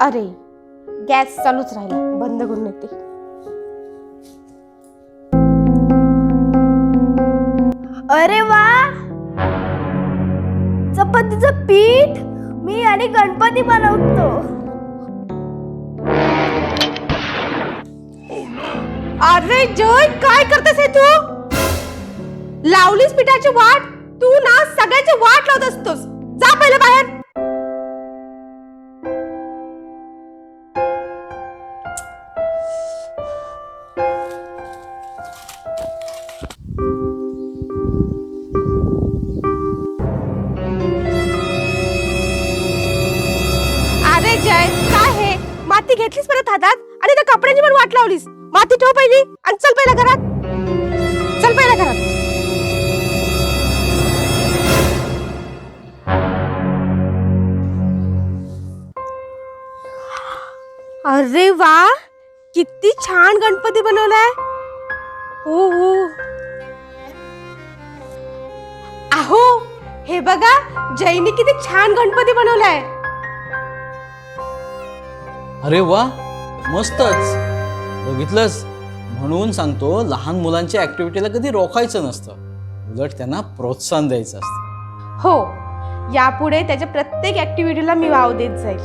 अरे गॅस चालूच राहिला. बंद करून येते अरे वा! चपातीचं पीठ? मी आणि गणपती बनवतो. अरे जय! काय करतेस हे तू? लावलीस पिठाची वाट? तू ना सगळ्याची वाट लावत असतोस. माती घेतलीस परत हातात? आणि त्या कपड्यांची पण वाट लावलीस. माती ठेव पहिली आणि चल पहिल्या घरात. चल पहिल्या घरात. अरे वा किती छान गणपती बनवलाय. हो हो. आहो हे बघा जैनी किती छान गणपती बनवलाय. अरे वा मस्तच. बघितलंस? म्हणून सांगतो लहान मुलांच्या ऍक्टिव्हिटीला कधी रोखायचं नसतं. उलट त्यांना प्रोत्साहन द्यायचं असतं. हो यापुढे त्याच्या प्रत्येक ऍक्टिव्हिटीला मी वाव देत जाईल.